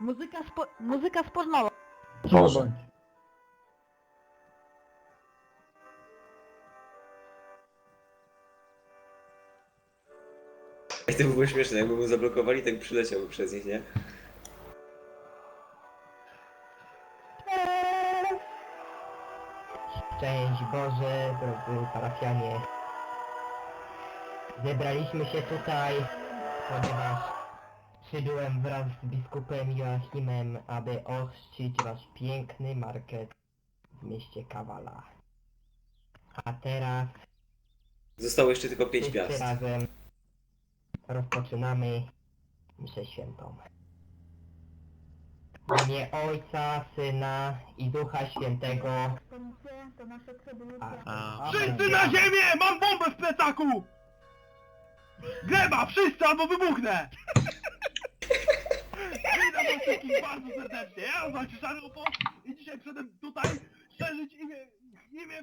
Muzyka, spo, muzyka z Poznała. Boże. Ej, to by było śmieszne, jakby mu zablokowali, tak przyleciałby przez nich, nie? Szczęść Boże, drodzy parafianie. Zebraliśmy się tutaj, ponieważ przybyłem wraz z biskupem Joachimem, aby ochrzcić wasz piękny market w mieście Kawala. A teraz Zostało jeszcze tylko pięć wszyscy piast. razem rozpoczynamy mszę świętą. W imię Ojca, Syna i Ducha Świętego. To nasza A- Wszyscy na ziemię! Mam bombę w plecaku! Gleba, wszyscy albo wybuchnę! Wszystkich bardzo serdecznie. Ja nazywam się Szary Opos i dzisiaj przyszedłem tutaj szerzyć imię, imię,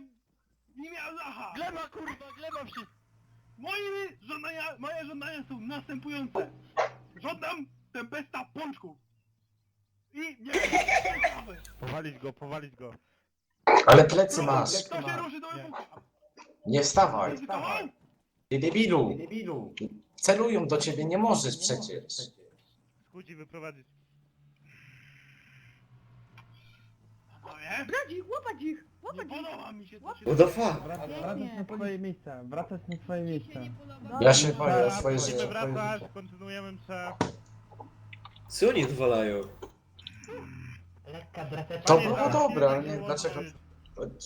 imię Allaha. Gleba kurwa, gleba wszyscy. Moje żądania, moje żądania są następujące. Żądam tempesta pączków. I nie wiem, Powalić go, powalić go. Ale plecy masz. Kto się ruszy do wybuchu? Nie wstawaj. Ty debilu. Celują do ciebie, nie możesz przecież. Skudzi wyprowadzić. No nie? Brać ich, łapać ich, Nie łapać ich. podoba mi się to się What the fuck? Pięknie. na swoje miejsce, wracać na swoje miejsce. Ja się boję o swoje Musimy życie. wracać, kontynuujemy mszę. Co oni odwalają? Lekka drapeczka. To było dobre, ale nie, dlaczego?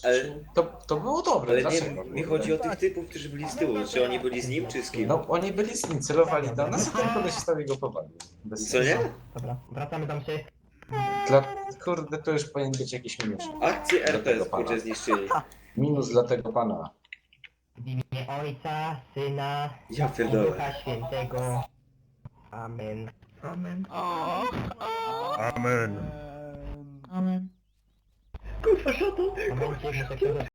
Ale- To, to było dobre, Ale dlaczego? nie, nie chodzi o tych typów, którzy byli z tyłu. Czy oni byli z nim, czy z kim? No oni byli z nim, celowali do nas, a ten koleś stał i go powalił. Bez Co nie? Dobra, wracamy do mszy. Dla, kurde, to już powinien być jakiś minus. Akcję pana. kurczę zniszczyli. Minus dla tego pana. W imię Ojca, Syna Ja i pierdolę. Ducha Świętego. Amen. Amen. Amen. Amen. W momencie muszę książę